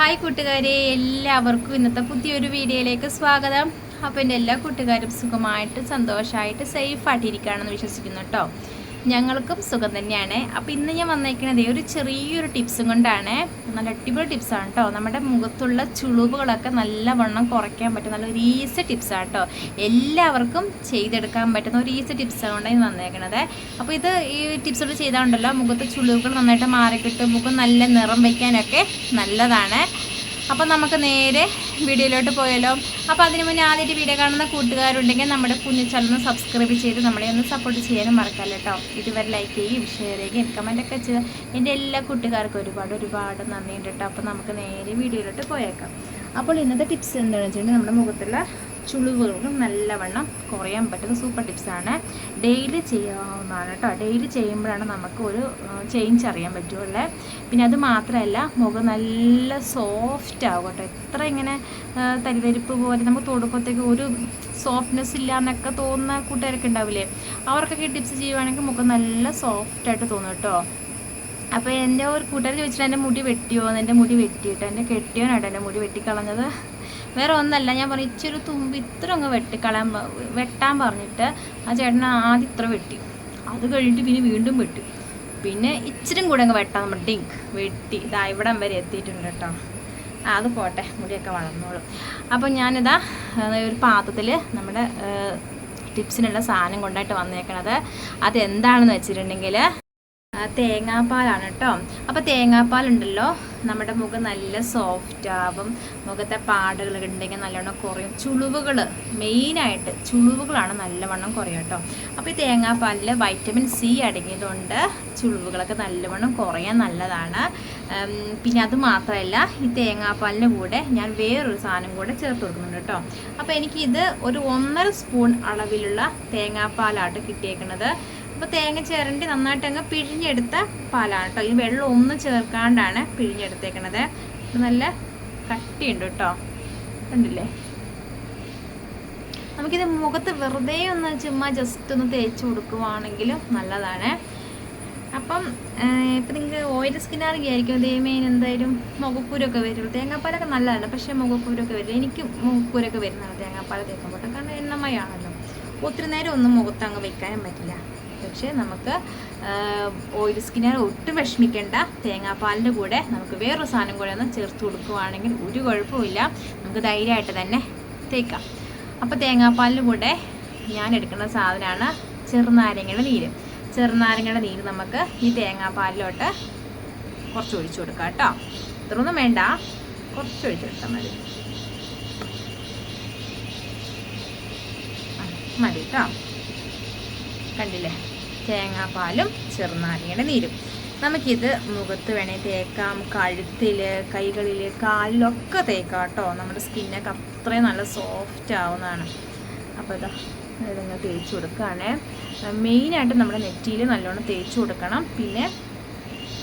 Hi കൂട്ടുകാരെ എല്ലാവർക്കും ഇന്നത്തെ പുതിയൊരു വീഡിയോയിലേക്ക് സ്വാഗതം. അപ്പോൾ എന്റെ എല്ലാ കൂട്ടുകാരും സുഖമായിട്ട് സന്തോഷമായിട്ട് സേഫായിട്ടിരിക്കുകയാണെന്ന് വിശ്വസിക്കുന്നു കേട്ടോ. ഞങ്ങൾക്കും സുഖം തന്നെയാണ്. അപ്പോൾ ഇന്ന് ഞാൻ വന്നേക്കുന്നത് ഒരു ചെറിയൊരു ടിപ്സും കൊണ്ടാണ്. നല്ല അടിപൊളി ടിപ്സാണ് കേട്ടോ നമ്മുടെ മുഖത്തുള്ള ചുളിവുകളൊക്കെ നല്ല വണ്ണം കുറയ്ക്കാൻ പറ്റും നല്ല ഒരു ഈസി ടിപ്സാണ് കേട്ടോ എല്ലാവർക്കും ചെയ്തെടുക്കാൻ പറ്റുന്ന ഒരു ഈസി ടിപ്സാണ് ഇന്ന് വന്നേക്കണത്. അപ്പോൾ ഇത് ഈ ടിപ്സുകൾ ചെയ്താലുണ്ടല്ലോ മുഖത്ത് ചുളിവുകൾ നന്നായിട്ട് മാറിക്കിട്ടും മുഖം നല്ല നിറം വയ്ക്കാനൊക്കെ നല്ലതാണ്. അപ്പോൾ നമുക്ക് നേരെ വീഡിയോയിലോട്ട് പോയാലോ? അപ്പോൾ അതിന് മുന്നേ ആദ്യമായിട്ട് വീഡിയോ കാണുന്ന കൂട്ടുകാരുണ്ടെങ്കിൽ നമ്മുടെ കുഞ്ഞു ചാനൽ സബ്സ്ക്രൈബ് ചെയ്ത് നമ്മളെ ഒന്ന് സപ്പോർട്ട് ചെയ്യാനും മറക്കല്ല കേട്ടോ ഇതുവരെ ലൈക്ക് ചെയ്യുകയും ഷെയർ ചെയ്യുകയും കമന്റൊക്കെ ചെയ്ത് എന്റെ എല്ലാ കൂട്ടുകാർക്കും ഒരുപാട് ഒരുപാട് നന്ദിയുണ്ട് കേട്ടോ അപ്പോൾ നമുക്ക് നേരെ വീഡിയോയിലോട്ട് പോയേക്കാം. അപ്പോൾ ഇന്നത്തെ ടിപ്സ് എന്താണെന്ന് വെച്ചിട്ടുണ്ടെങ്കിൽ നമ്മുടെ മുഖത്തുള്ള ചുളിവുകളും നല്ലവണ്ണം കുറയാൻ പറ്റുന്ന സൂപ്പർ ടിപ്സാണ് ഡെയിലി ചെയ്യാവുന്നതാണ് കേട്ടോ ഡെയിലി ചെയ്യുമ്പോഴാണ് നമുക്ക് ഒരു ചേഞ്ച് അറിയാൻ പറ്റുള്ളേ പിന്നെ അത് മാത്രമല്ല മുഖം നല്ല സോഫ്റ്റ് ആവും കേട്ടോ എത്ര ഇങ്ങനെ തരിതരിപ്പ് പോലെ നമുക്ക് തൊടുമ്പത്തേക്ക് ഒരു സോഫ്റ്റ്നെസ് ഇല്ല എന്നൊക്കെ തോന്നുന്ന കൂട്ടുകാരൊക്കെ ഉണ്ടാവില്ലേ? അവർക്കൊക്കെ ടിപ്സ് ചെയ്യുവാണെങ്കിൽ മുഖം നല്ല സോഫ്റ്റായിട്ട് തോന്നും കേട്ടോ അപ്പോൾ എന്റെ ഒരു കൂട്ടുകാർ ചോദിച്ചിട്ട് എന്റെ മുടി വെട്ടിയോ? എന്റെ മുടി വെട്ടിയിട്ട്? എന്റെ കെട്ടിയോനായിട്ട് എന്റെ മുടി വെട്ടിക്കളഞ്ഞത്? വേറെ ഒന്നല്ല ഞാൻ പറഞ്ഞു ഇച്ചിരി തുമ്പ് ഇത്ര അങ്ങ് വെട്ടിക്കളയാൻ വെട്ടാൻ പറഞ്ഞിട്ട് ആ ചേട്ടൻ ആദ്യം ഇത്ര വെട്ടി. അത് കഴിഞ്ഞിട്ട് പിന്നെ വീണ്ടും വെട്ടി. പിന്നെ ഇച്ചിരി കൂടെ അങ്ങ് വെട്ടാൻ നമ്മൾ ഡിങ്ക് വെട്ടി. ഇതാ ഇവിടം വരെ എത്തിയിട്ടുണ്ട് കേട്ടോ. അത് പോട്ടെ മുടിയൊക്കെ വളർന്നോളും. അപ്പോൾ ഞാനിതാ ഒരു പാത്രത്തിൽ നമ്മുടെ ടിപ്സിനുള്ള സാധനം കൊണ്ടായിട്ട് വന്നേക്കണത്. അതെന്താണെന്ന് വെച്ചിട്ടുണ്ടെങ്കിൽ തേങ്ങാപ്പാലാണ് കേട്ടോ. അപ്പോൾ തേങ്ങാപ്പാലുണ്ടല്ലോ. നമ്മുടെ മുഖം നല്ല സോഫ്റ്റ് ആവും. മുഖത്തെ പാടുകൾ ഉണ്ടെങ്കിൽ നല്ലോണം കുറയും. ചുളിവുകൾ മെയിനായിട്ട് ചുളിവുകളാണ് നല്ലവണ്ണം കുറയും കേട്ടോ. അപ്പോൾ ഈ തേങ്ങാപ്പാലിൽ വൈറ്റമിൻ സി അടങ്ങിയതുകൊണ്ട് ചുളിവുകളൊക്കെ നല്ലവണ്ണം കുറയാൻ നല്ലതാണ്. പിന്നെ അത് മാത്രമല്ല ഈ തേങ്ങാപ്പാലിന്റെ കൂടെ ഞാൻ വേറൊരു സാധനം കൂടെ ചേർത്ത് കൊടുക്കുന്നുണ്ട് കേട്ടോ. അപ്പോൾ എനിക്കിത് ഒരു ഒന്നര സ്പൂൺ അളവിലുള്ള തേങ്ങാപ്പാലായിട്ട് കിട്ടിയേക്കുന്നത്. അപ്പോൾ തേങ്ങ ചേരണ്ടി നന്നായിട്ട് അങ്ങ് പിഴിഞ്ഞെടുത്ത പാലാണ് കേട്ടോ ഈ വെള്ളം ഒന്നും ചേർക്കാണ്ടാണ് പിഴിഞ്ഞെടുത്തേക്കണത്. നല്ല കട്ടിയുണ്ട് കേട്ടോ കണ്ടില്ലേ? നമുക്കിത് മുഖത്ത് വെറുതെ ഒന്ന് ചുമ്മാ ജസ്റ്റ് ഒന്ന് തേച്ച് കൊടുക്കുവാണെങ്കിലും നല്ലതാണ്. അപ്പം ഇപ്പം നിങ്ങൾക്ക് ഓയിൽ സ്കിന്നാണെങ്കിൽ ആയിരിക്കും ദൈവമേ എന്തായാലും മുഖക്കൂരൊക്കെ വരും. തേങ്ങാപ്പാലൊക്കെ നല്ലതാണ് പക്ഷേ മുഖക്കൂരൊക്കെ വരും എനിക്ക് മുഖക്കൂരൊക്കെ വരുന്നതാണ് തേങ്ങാപ്പാൽ തേക്കുമ്പോൾ കാരണം എണ്ണമയാണല്ലോ. ഒത്തിരി നേരം ഒന്നും മുഖത്ത് അങ്ങ് വയ്ക്കാനും പറ്റില്ല. പക്ഷേ നമുക്ക് ഓയിൽ സ്കിന്നിന് ഒട്ടും വിഷമിക്കേണ്ട. തേങ്ങാപ്പാലിന്റെ കൂടെ നമുക്ക് വേറൊരു സാധനം കൂടെ ഒന്ന് ചേർത്ത് കൊടുക്കുവാണെങ്കിൽ ഒരു കുഴപ്പമില്ല നമുക്ക് ധൈര്യമായിട്ട് തന്നെ തേക്കാം. അപ്പോൾ തേങ്ങാപ്പാലിന്റെ കൂടെ ഞാൻ എടുക്കുന്ന സാധനമാണ് ചെറുനാരങ്ങയുടെ നീര്. ചെറുനാരങ്ങയുടെ നീര് നമുക്ക് ഈ തേങ്ങാപ്പാലിലോട്ട് കുറച്ച് ഒഴിച്ചു കൊടുക്കാം കേട്ടോ. ഇത്രയൊന്നും വേണ്ട. കുറച്ച് ഒഴിച്ചു കൊടുത്താൽ മതി. മതി കേട്ടോ. കണ്ടില്ലേ? തേങ്ങാപ്പാലും ചെറുനാരങ്ങയുടെ നീരും. നമുക്കിത് മുഖത്ത് വേണേൽ തേക്കാം. കഴുത്തിൽ കൈകളിൽ കാലിലൊക്കെ തേക്കാം കേട്ടോ. നമ്മുടെ സ്കിന്നൊക്കെ അത്രയും നല്ല സോഫ്റ്റ് ആവുന്നതാണ്. അപ്പോൾ ഇതാ ഇതങ്ങ് തേച്ച് കൊടുക്കുകയാണേ. മെയിനായിട്ട് നമ്മുടെ നെറ്റിയിൽ നല്ലോണം തേച്ച് കൊടുക്കണം. പിന്നെ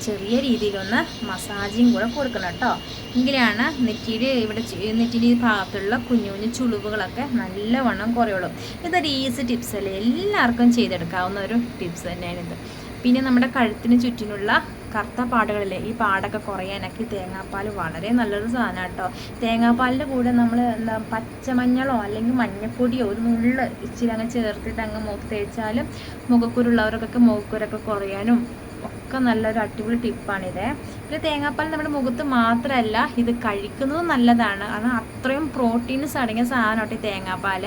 ചെറിയ രീതിയിലൊന്ന് മസാജിങ് കൂടെ കൊടുക്കണം കേട്ടോ എങ്കിലാണ് നെറ്റിയുടെ ഇവിടെ നെറ്റിയുടെ ഈ ഭാഗത്തുള്ള കുഞ്ഞു കുഞ്ഞു ചുളിവുകളൊക്കെ നല്ലവണ്ണം കുറയുള്ളൂ. ഇതൊരു ഈസി ടിപ്സ് അല്ലേ? എല്ലാവർക്കും ചെയ്തെടുക്കാവുന്ന ഒരു ടിപ്സ് തന്നെയാണിത് പിന്നെ നമ്മുടെ കഴുത്തിന് ചുറ്റിനുള്ള കറുത്ത പാടുകളില്ലേ? ഈ പാടൊക്കെ കുറയാനൊക്കെ തേങ്ങാപ്പാൽ വളരെ നല്ലൊരു സാധനം കേട്ടോ തേങ്ങാപ്പാലിന്റെ കൂടെ നമ്മൾ എന്താ പച്ചമഞ്ഞളോ അല്ലെങ്കിൽ മഞ്ഞപ്പൊടിയോ ഒരു നുള്ള് ഇച്ചിരി അങ്ങ് ചേർത്തിട്ട് അങ്ങ് മുഖത്ത് തേച്ചാലും മുഖക്കുരുള്ളവർക്കൊക്കെ മുഖക്കുരൊക്കെ കുറയാനും ഒക്കെ നല്ലൊരു അടിപൊളി ടിപ്പാണിത് പിന്നെ തേങ്ങാപ്പാൽ നമ്മുടെ മുഖത്ത് മാത്രമല്ല ഇത് കഴിക്കുന്നതും നല്ലതാണ്. കാരണം അത്രയും പ്രോട്ടീൻസ് അടങ്ങിയ സാധനമായിട്ട് ഈ തേങ്ങാപ്പാൽ.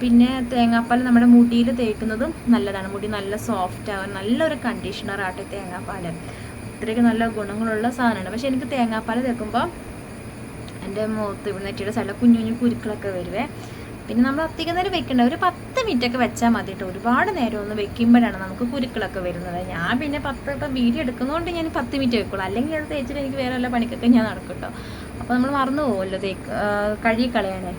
പിന്നെ തേങ്ങാപ്പാൽ നമ്മുടെ മുടിയിൽ തേക്കുന്നതും നല്ലതാണ്. മുടി നല്ല സോഫ്റ്റ് ആകും നല്ലൊരു കണ്ടീഷണറാട്ടെ തേങ്ങാപ്പാൽ. അത്രയ്ക്ക് നല്ല ഗുണങ്ങളുള്ള സാധനമാണ്. പക്ഷെ എനിക്ക് തേങ്ങാപ്പാൽ തേക്കുമ്പോൾ എന്റെ മുഖത്ത് നെറ്റിയുടെ സൈഡിൽ കുഞ്ഞു കുഞ്ഞു കുരുക്കളൊക്കെ വരുവേ. പിന്നെ നമ്മൾ അധികം വെക്കണ്ട. ഒരു പത്ത് മിനിറ്റ് ഒക്കെ വെച്ചാൽ മതി കേട്ടോ ഒരുപാട് നേരം ഒന്ന് വെക്കുമ്പോഴാണ് നമുക്ക് കുരുക്കളൊക്കെ വരുന്നത്. ഞാൻ പിന്നെ പത്ത് ഇപ്പം വീഡിയോ എടുക്കുന്നതുകൊണ്ട് ഞാൻ പത്ത് മിനിറ്റ് വെക്കുള്ളൂ. അല്ലെങ്കിൽ അത് തേച്ചിട്ട് എനിക്ക് വേറെ വല്ല പണിക്കൊക്കെ ഞാൻ നടക്കും കേട്ടോ അപ്പോൾ നമ്മൾ മറന്നു പോകുമല്ലോ തേക്ക് കഴുകി കളയാനേ.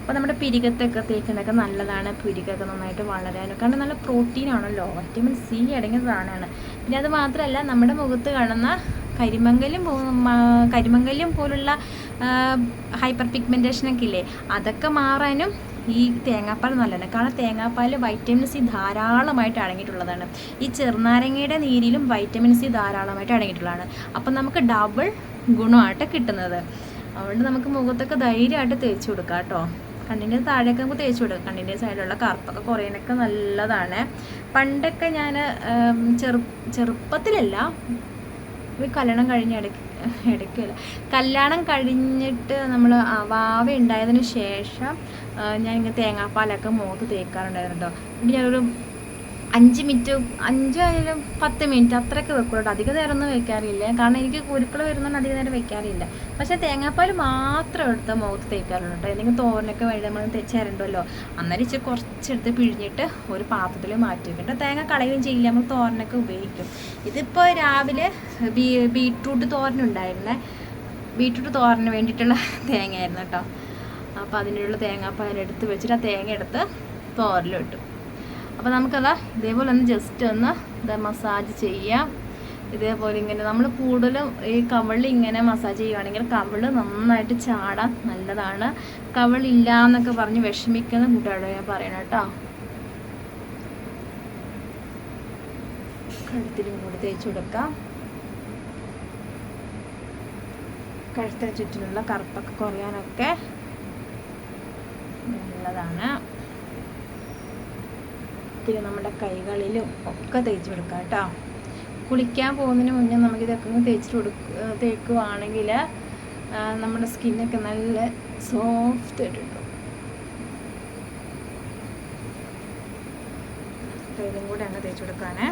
അപ്പോൾ നമ്മുടെ പിരികത്തൊക്കെ തേക്കുന്നതൊക്കെ നല്ലതാണ്. പിരികൊക്കെ നന്നായിട്ട് വളരാനും. കാരണം നല്ല പ്രോട്ടീൻ ആണല്ലോ. വൈറ്റമിൻ സി അടങ്ങിയ സാധനമാണ്. പിന്നെ അത് മാത്രമല്ല നമ്മുടെ മുഖത്ത് കാണുന്ന കരിമങ്കലും കരിമങ്കലും പോലുള്ള ഹൈപ്പർ പിഗ്മെന്റേഷനൊക്കെ ഇല്ലേ? അതൊക്കെ മാറാനും ഈ തേങ്ങാപ്പാൽ നല്ലതാണ്. കാരണം തേങ്ങാപ്പാലിൽ വൈറ്റമിൻ സി ധാരാളമായിട്ട് അടങ്ങിയിട്ടുള്ളതാണ്. ഈ ചെറുനാരങ്ങയുടെ നീരിലും വൈറ്റമിൻ സി ധാരാളമായിട്ട് അടങ്ങിയിട്ടുള്ളതാണ്. അപ്പം നമുക്ക് ഡബിൾ ഗുണമായിട്ട് കിട്ടുന്നത്. അതുകൊണ്ട് നമുക്ക് മുഖത്തൊക്കെ ധൈര്യമായിട്ട് തേച്ച് കൊടുക്കാം കേട്ടോ. കണ്ണിന്റെ താഴെയൊക്കെ നമുക്ക് തേച്ച് കൊടുക്കാം. കണ്ണിന്റെ സൈഡിലുള്ള കറുപ്പൊക്കെ കുറയാനൊക്കെ നല്ലതാണ്. പണ്ടൊക്കെ ഞാൻ ചെറു ചെറുപ്പത്തിലല്ല ഒരു കല്യാണം കഴിഞ്ഞ ഇടയ്ക്ക് ഇടയ്ക്കല്ല കല്യാണം കഴിഞ്ഞിട്ട് നമ്മൾ വാവ ഉണ്ടായതിന് ശേഷം ഞാൻ ഇങ്ങനെ തേങ്ങാപ്പാലൊക്കെ മുഖത്ത് തേക്കാറുണ്ടായിരുന്നു കേട്ടോ എന്നിട്ട് ഞാനൊരു അഞ്ച് മിനിറ്റ് അഞ്ച് ആയാലും പത്ത് മിനിറ്റ് അത്രയൊക്കെ വെക്കുള്ളൂ അധിക നേരം ഒന്നും വെക്കാറില്ല. കാരണം എനിക്ക് കുരുക്കൾ വരുന്നതുകൊണ്ട് അധിക നേരം വെക്കാറില്ല. പക്ഷേ തേങ്ങാപ്പാൽ മാത്രം എടുത്ത് മുഖത്ത് തേക്കാറുള്ളൂ കേട്ടോ. എന്തെങ്കിലും തോരനൊക്കെ വേണ്ടി നമ്മൾ ചിരണ്ടല്ലോ അന്നേരം ഇച്ചിരി കുറച്ചെടുത്ത് പിഴിഞ്ഞിട്ട് ഒരു പാത്രത്തിൽ മാറ്റി വെക്കും. തേങ്ങ കളയുകയും ചെയ്യില്ല. നമ്മൾ തോരനൊക്കെ ഉപയോഗിക്കും. ഇതിപ്പോൾ രാവിലെ ബീ ബീട്രൂട്ട് തോരനുണ്ടായിരുന്നേ ബീട്രൂട്ട് തോരന് വേണ്ടിയിട്ടുള്ള തേങ്ങയായിരുന്നു കേട്ടോ. അപ്പോൾ അതിനുള്ള തേങ്ങാപ്പാൽ എടുത്ത് വെച്ചിട്ട് ആ തേങ്ങ എടുത്ത് തോരലിട്ടു. അപ്പോൾ നമുക്കതാ ഇതേപോലെ ഒന്ന് ജസ്റ്റ് ഒന്ന് ഇത് മസാജ് ചെയ്യാം. ഇതേപോലെ ഇങ്ങനെ നമ്മൾ കൂടുതലും ഈ കവിളിൽ ഇങ്ങനെ മസാജ് ചെയ്യുവാണെങ്കിൽ കവിൾ നന്നായിട്ട് ചാടാൻ നല്ലതാണ്. കവിളില്ല എന്നൊക്കെ പറഞ്ഞ് വിഷമിക്കുന്ന കൂട്ടുകാരോട് ഞാൻ പറയണം കേട്ടോ. കഴുത്തിലും കൂടി തേച്ച് കൊടുക്കാം. കഴുത്തിന് ചുറ്റിനുള്ള കറുപ്പൊക്കെ കുറയാനൊക്കെ നല്ലതാണ് പിന്നെ നമ്മുടെ കൈകളിലും ഒക്കെ തേച്ച് കൊടുക്കാം കേട്ടോ. കുളിക്കാൻ പോകുന്നതിന് മുന്നേ നമുക്ക് ഇതൊക്കെ ഒന്ന് തേച്ചിട്ട് കൊടുക്ക തേക്കുവാണെങ്കിൽ നമ്മുടെ സ്കിന്നൊക്കെ നല്ല സോഫ്റ്റ് ആയിട്ട് കിട്ടും. കൈകളും കൂടെ ആണ് തേച്ച് കൊടുക്കാനേ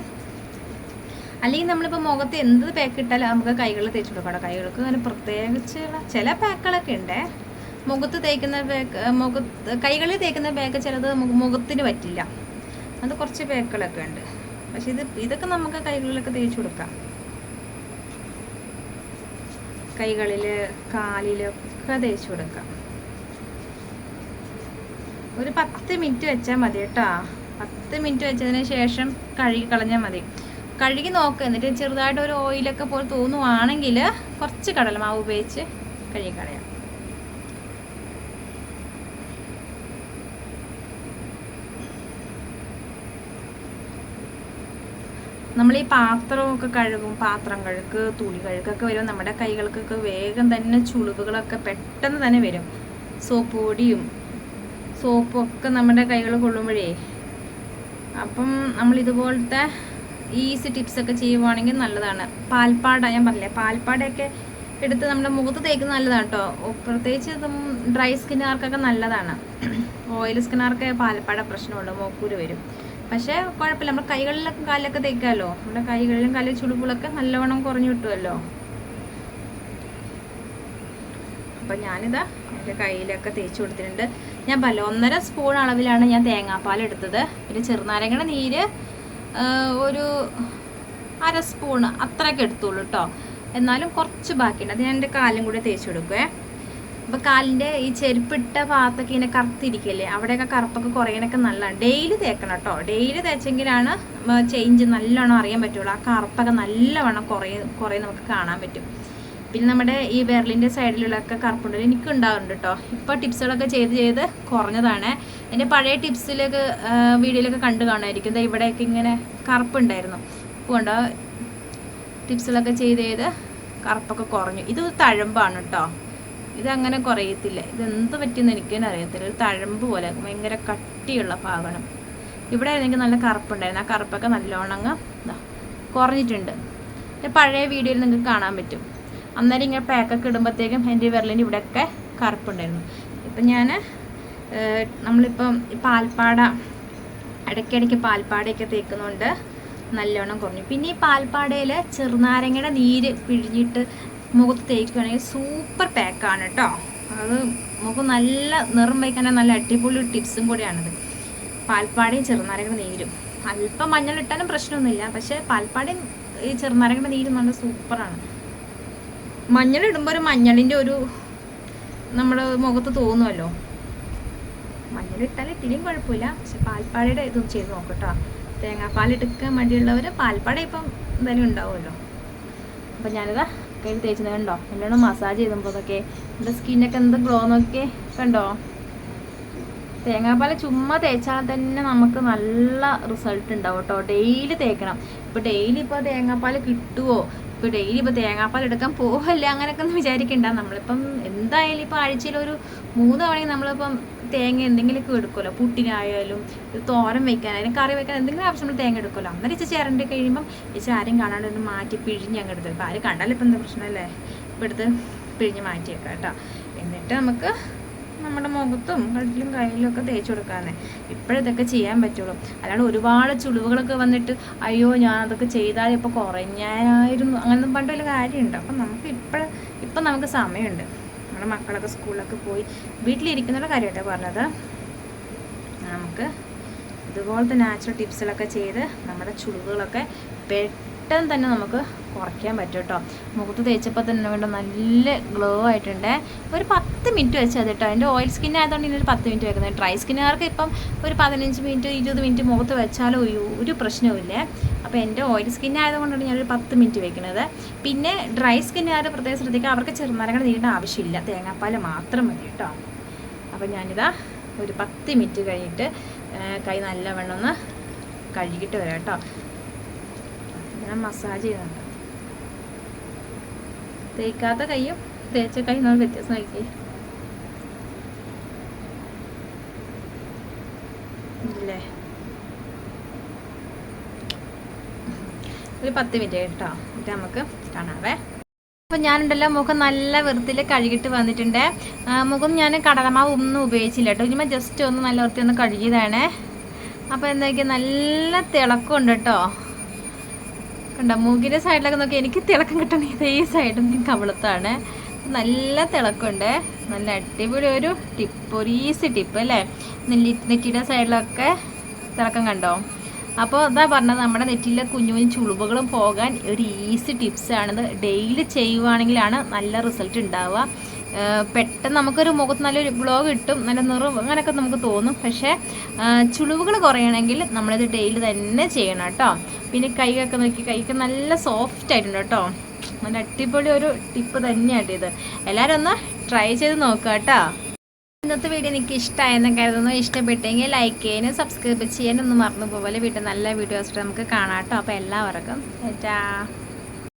അല്ലെങ്കിൽ നമ്മളിപ്പോൾ മുഖത്ത് എന്ത് പാക്ക് ഇട്ടാലും നമുക്ക് കൈകളിൽ തേച്ച് കൊടുക്കണം കൈകൾക്ക് അങ്ങനെ പ്രത്യേകിച്ചുള്ള ചില പാക്കുകളൊക്കെ ഉണ്ട്. മുഖത്ത് തേക്കുന്ന ബാഗ് മുഖത്ത് കൈകളിൽ തേക്കുന്ന ബാഗ് ചിലത് മുഖത്തിന് പറ്റില്ല. അത് കുറച്ച് ബാഗുകളൊക്കെ ഉണ്ട്. പക്ഷെ ഇത് ഇതൊക്കെ നമുക്ക് കൈകളിലൊക്കെ തേച്ചു കൊടുക്കാം. കൈകളിൽ കാലിലൊക്കെ തേച്ചു കൊടുക്കാം. ഒരു പത്ത് മിനിറ്റ് വെച്ചാൽ മതി കേട്ടോ. പത്ത് മിനിറ്റ് വെച്ചതിന് ശേഷം കഴുകി കളഞ്ഞാൽ മതി. കഴുകി നോക്കുക എന്നിട്ട് ചെറുതായിട്ട് ഒരു ഓയിലൊക്കെ പോലെ തോന്നുവാണെങ്കിൽ കുറച്ച് കടലമാവ് ഉപയോഗിച്ച് കഴുകി കളയാം. നമ്മൾ ഈ പാത്രമൊക്കെ കഴുകും പാത്രം കഴുക്ക് തുണി കഴുക്കൊക്കെ വരും. നമ്മുടെ കൈകൾക്കൊക്കെ വേഗം തന്നെ ചുളിവുകളൊക്കെ പെട്ടെന്ന് തന്നെ വരും. സോപ്പ് പൊടിയും സോപ്പും ഒക്കെ നമ്മുടെ കൈകൾ കൊള്ളുമ്പോഴേ. അപ്പം നമ്മൾ ഇതുപോലത്തെ ഈസി ടിപ്സ് ഒക്കെ ചെയ്യുവാണെങ്കിൽ നല്ലതാണ്. പാൽപ്പാട ഞാൻ പറഞ്ഞില്ലേ പാൽപ്പാടയൊക്കെ എടുത്ത് നമ്മുടെ മുഖത്ത് തേക്കുന്നത് നല്ലതാണ് കേട്ടോ പ്രത്യേകിച്ച് ഡ്രൈ സ്കിന്നുകാർക്കൊക്കെ നല്ലതാണ്. ഓയിൽ സ്കിന്നുകാർക്ക് പാൽപ്പാട പ്രശ്നമുള്ളൂ മോക്കൂര് വരും. പക്ഷേ കുഴപ്പമില്ല. നമ്മുടെ കൈകളിലൊക്കെ കാലിലൊക്കെ തേക്കാമല്ലോ നമ്മുടെ കൈകളിലും കാലിൽ ചുളിവുകളൊക്കെ നല്ലവണ്ണം കുറഞ്ഞു കിട്ടുമല്ലോ. അപ്പം ഞാനിതാ എന്റെ കയ്യിലൊക്കെ തേച്ചു കൊടുത്തിട്ടുണ്ട്. ഞാൻ പല ഒന്നര സ്പൂൺ അളവിലാണ് ഞാൻ തേങ്ങാപ്പാൽ എടുത്തത്. പിന്നെ ചെറുനാരങ്ങയുടെ നീര് ഒരു അര സ്പൂണ് അത്രയൊക്കെ എടുത്തോളൂ കേട്ടോ എന്നാലും കുറച്ച് ബാക്കിയുണ്ട്. അത് ഞാൻ എന്റെ കാലും കൂടെ തേച്ചു കൊടുക്കുവേ. അപ്പോൾ കാലിന്റെ ഈ ചെരുപ്പിട്ട ഭാഗത്തൊക്കെ ഇങ്ങനെ കറുത്തിരിക്കല്ലേ അവിടെയൊക്കെ കറുപ്പൊക്കെ കുറയാനൊക്കെ നല്ലതാണ് ഡെയിലി തേക്കണം കേട്ടോ. ഡെയിലി തേച്ചെങ്കിലാണ് ചേഞ്ച് നല്ലോണം അറിയാൻ പറ്റുള്ളൂ. ആ കറുപ്പൊക്കെ നല്ലവണ്ണം കുറേ കുറേ നമുക്ക് കാണാൻ പറ്റും. പിന്നെ നമ്മുടെ ഈ വിരലിന്റെ സൈഡിലുള്ളൊക്കെ കറുപ്പുണ്ട് എനിക്ക് ഉണ്ടാകുന്നുണ്ട് കേട്ടോ. ഇപ്പോൾ ടിപ്സുകളൊക്കെ ചെയ്ത് ചെയ്ത് കുറഞ്ഞതാണ്. എന്റെ പഴയ ടിപ്സിലൊക്കെ വീഡിയോയിലൊക്കെ കണ്ടു കാണുമായിരിക്കും. ഇതാ ഇവിടെയൊക്കെ ഇങ്ങനെ കറുപ്പുണ്ടായിരുന്നു. അതുകൊണ്ട് ടിപ്സുകളൊക്കെ ചെയ്ത് ചെയ്ത് കറുപ്പൊക്കെ കുറഞ്ഞു. ഇത് തഴമ്പാണ് കേട്ടോ. ഇതങ്ങനെ കുറയത്തില്ല. ഇതെന്ത് പറ്റിയെന്ന് എനിക്ക് തന്നെ അറിയത്തില്ല. ഒരു തഴമ്പ് പോലെ ഭയങ്കര കട്ടിയുള്ള ഭാഗമാണ് ഇവിടെ എനിക്ക് നല്ല കറുപ്പുണ്ടായിരുന്നു. ആ കറുപ്പൊക്കെ നല്ലോണം അങ്ങ് ദാ കുറഞ്ഞിട്ടുണ്ട്. പഴയ വീഡിയോയിൽ നിങ്ങൾക്ക് കാണാൻ പറ്റും. അന്നേരം ഇങ്ങനെ പാക്കൊക്കെ ഇടുമ്പോഴത്തേക്കും എന്റെ വിരലിന്റെ ഇവിടെയൊക്കെ കറുപ്പുണ്ടായിരുന്നു. ഇപ്പം ഞാൻ നമ്മളിപ്പം പാൽപ്പാട ഇടയ്ക്കിടയ്ക്ക് പാൽപ്പാടയൊക്കെ തേക്കുന്നുണ്ട് നല്ലോണം കുറഞ്ഞു. പിന്നെ ഈ പാൽപ്പാടയിൽ ചെറുനാരങ്ങയുടെ നീര് പിഴിഞ്ഞിട്ട് മുഖത്ത് തേക്കുകയാണെങ്കിൽ സൂപ്പർ പാക്കാണ് കേട്ടോ. അത് മുഖം നല്ല നിറം വയ്ക്കാൻ നല്ല അടിപൊളി ടിപ്സും കൂടിയാണിത്. പാൽപ്പാടയും ചെറുനാരങ്ങയുടെ നീരും. അല്പം മഞ്ഞളിട്ടാലും പ്രശ്നമൊന്നുമില്ല. പക്ഷേ പാൽപ്പാടയും ഈ ചെറുനാരങ്ങയുടെ നീരും നല്ല സൂപ്പറാണ്. മഞ്ഞളിടുമ്പോൾ ഒരു മഞ്ഞളിന്റെ ഒരു നമ്മുടെ മുഖത്ത് തോന്നുമല്ലോ മഞ്ഞളിട്ടാൽ ഇത്തിരിയും കുഴപ്പമില്ല. പക്ഷെ പാൽപ്പാടയുടെ ഇതും ചെയ്ത് നോക്കട്ടോ തേങ്ങാപ്പാൽ എടുക്കാൻ മടിയുള്ളവർ പാൽപ്പാട ഇപ്പം എന്തായാലും ഉണ്ടാവുമല്ലോ. അപ്പം ഞാനിതാ കയ്യിൽ തേച്ചത് കണ്ടോ? നല്ലോണം മസാജ് ചെയ്തപ്പോഴൊക്കെ എന്റെ സ്കിന്നൊക്കെ എന്ത് ഗ്ലോ നോക്കി കണ്ടോ? തേങ്ങാപ്പാൽ ചുമ്മാ തേച്ചാൽ തന്നെ നമുക്ക് നല്ല റിസൾട്ട് ഉണ്ടാവും കേട്ടോ. ഡെയിലി തേക്കണം. ഇപ്പോൾ ഡെയിലി ഇപ്പോൾ തേങ്ങാപ്പാൽ കിട്ടുമോ ഇപ്പോൾ ഡെയിലി ഇപ്പോൾ തേങ്ങാപ്പാൽ എടുക്കാൻ പോവല്ലേ? അങ്ങനെയൊക്കെ ഒന്ന് വിചാരിക്കണ്ട. നമ്മളിപ്പം എന്തായാലും ഇപ്പോൾ ആഴ്ചയിൽ ഒരു മൂന്ന് തവണയും നമ്മളിപ്പം തേങ്ങ എന്തെങ്കിലുമൊക്കെ എടുക്കുമല്ലോ? പുട്ടിനായാലും തോരം തോരൻ വെക്കാനായാലും കറി വെക്കാൻ എന്തെങ്കിലും ആവശ്യം നമ്മൾ തേങ്ങ എടുക്കുമല്ലോ? അന്നേരം ഇച്ചിരി ചേരണ്ടി കഴിയുമ്പം ഇച്ചിരി ആരും കാണാണ്ട് ഒന്ന് മാറ്റി പിഴിഞ്ഞ് അങ്ങ് എടുത്തു ഇപ്പോൾ ആരും കണ്ടാലും ഇപ്പം എന്താ പ്രശ്നമല്ലേ? ഇപ്പോൾ എടുത്ത് പിഴിഞ്ഞ് മാറ്റിയേക്കാം കേട്ടോ. എന്നിട്ട് നമുക്ക് നമ്മുടെ മുഖത്തും കഴുത്തിലും കയ്യിലും ഒക്കെ തേച്ച് കൊടുക്കാമെന്നേ. ഇപ്പോഴിതൊക്കെ ചെയ്യാൻ പറ്റുള്ളൂ. അല്ലാണ്ട് ഒരുപാട് ചുളിവുകളൊക്കെ വന്നിട്ട് അയ്യോ ഞാൻ അതൊക്കെ ചെയ്താൽ ഇപ്പോൾ കുറഞ്ഞായിരുന്നു അങ്ങനൊന്നും പണ്ട് വല്ല കാര്യമുണ്ട്. അപ്പം നമുക്ക് ഇപ്പോഴും ഇപ്പം നമുക്ക് സമയമുണ്ട്. നമ്മുടെ മക്കളൊക്കെ സ്കൂളിലൊക്കെ പോയി വീട്ടിലിരിക്കുന്നുള്ള കാര്യമായിട്ടോ പറഞ്ഞത്. നമുക്ക് ഇതുപോലത്തെ നാച്ചുറൽ ടിപ്സുകളൊക്കെ ചെയ്ത് നമ്മുടെ ചുളിവുകളൊക്കെ പെട്ടെന്ന് തന്നെ നമുക്ക് കുറയ്ക്കാൻ പറ്റും കേട്ടോ. മുഖത്ത് തേച്ചപ്പോൾ തന്നെ വേണ്ട നല്ല ഗ്ലോ ആയിട്ടുണ്ട്. ഒരു പത്ത് മിനിറ്റ് വെച്ചാൽ കേട്ടോ. അതിന്റെ ഓയിൽ സ്കിൻ ആയതുകൊണ്ട് ഇനി ഒരു പത്ത് മിനിറ്റ് വെക്കുന്നത്. ഡ്രൈ സ്കിന്നുകാർക്ക് ഇപ്പം ഒരു പതിനഞ്ച് മിനിറ്റ് ഇരുപത് മിനിറ്റ് മുഖത്ത് വെച്ചാലും ഒരു പ്രശ്നവുമില്ല അപ്പോൾ എന്റെ ഓയിൽ സ്കിൻ ആയതുകൊണ്ടാണ് ഞാനൊരു പത്ത് മിനിറ്റ് വെക്കുന്നത്. പിന്നെ ഡ്രൈ സ്കിന്നുകാർ പ്രത്യേകം ശ്രദ്ധിക്കുക. അവർക്ക് ചെറുനാരങ്ങൾ നീണ്ട ആവശ്യമില്ല. തേങ്ങാപ്പാൽ മാത്രം മതി കേട്ടോ. അപ്പോൾ ഞാനിതാ ഒരു പത്ത് മിനിറ്റ് കഴിഞ്ഞിട്ട് കൈ നല്ലവണ്ണം ഒന്ന് കഴുകിയിട്ട് വരാം കേട്ടോ. ഞാൻ മസാജ് ചെയ്യുന്നുണ്ട് തേക്കാത്ത കൈയും തേച്ച കൈ നമ്മൾ വ്യത്യാസം നോക്കി ഇല്ലേ? ഒരു പത്ത് മിനിറ്റ് കേട്ടോ. ഇത് നമുക്ക് കാണാവേ. അപ്പൊ ഞാനുണ്ടല്ലോ മുഖം നല്ല വൃത്തിയിൽ കഴുകിട്ട് വന്നിട്ടുണ്ട്. മുഖം ഞാൻ കടലമാവ് ഒന്നും ഉപയോഗിച്ചില്ല കേട്ടോ. ഇനിമ ജസ്റ്റ് ഒന്ന് നല്ല വൃത്തി ഒന്ന് കഴുകിയതാണ്. അപ്പോൾ എന്താ നല്ല തിളക്കമുണ്ട് കേട്ടോ. കണ്ടോ മൂക്കിന്റെ സൈഡിലൊക്കെ നോക്കി എനിക്ക് തിളക്കം കിട്ടണേ ഇതേ സൈഡും കവിളത്താണ്. നല്ല തിളക്കമുണ്ട്. നല്ല അടിപൊളി ഒരു ടിപ്പ് ഒരു ഈസി ടിപ്പ് അല്ലേ? നെറ്റിയുടെ സൈഡിലൊക്കെ തിളക്കം കണ്ടോ? അപ്പോൾ അതാ പറഞ്ഞത് നമ്മുടെ നെറ്റിയിലെ കുഞ്ഞു കുഞ്ഞു ചുളിവുകളും പോകാൻ ഒരു ഈസി ടിപ്സാണിത് ഡെയിലി ചെയ്യുവാണെങ്കിലാണ് നല്ല റിസൾട്ട് ഉണ്ടാവുക. പെട്ടെന്ന് നമുക്കൊരു മുഖത്ത് നല്ലൊരു ഗ്ലോ കിട്ടും നല്ല നിറം അങ്ങനെയൊക്കെ നമുക്ക് തോന്നും. പക്ഷേ ചുളിവുകൾ കുറയണമെങ്കിൽ നമ്മളിത് ഡെയിലി തന്നെ ചെയ്യണം കേട്ടോ. പിന്നെ കൈകൊക്കെ നോക്കി കൈക്ക് നല്ല സോഫ്റ്റ് ആയിട്ടുണ്ട് കേട്ടോ. നല്ല അടിപൊളി ഒരു ടിപ്പ് തന്നെയാട്ടോ ഇത്. എല്ലാവരും ഒന്ന് ട്രൈ ചെയ്ത് നോക്കുക കേട്ടോ. ഇന്നത്തെ വീഡിയോ എനിക്ക് ഇഷ്ടമായെന്ന് കരുതുന്നു. ഇഷ്ടപ്പെട്ടെങ്കിൽ ലൈക്ക് ചെയ്യാനും സബ്സ്ക്രൈബ് ചെയ്യാനും ഒന്നും മറന്നു പോലെ വീട്ടിൽ നല്ല വീഡിയോസ് നമുക്ക് കാണാം കേട്ടോ. അപ്പോൾ എല്ലാവർക്കും ടാറ്റാ.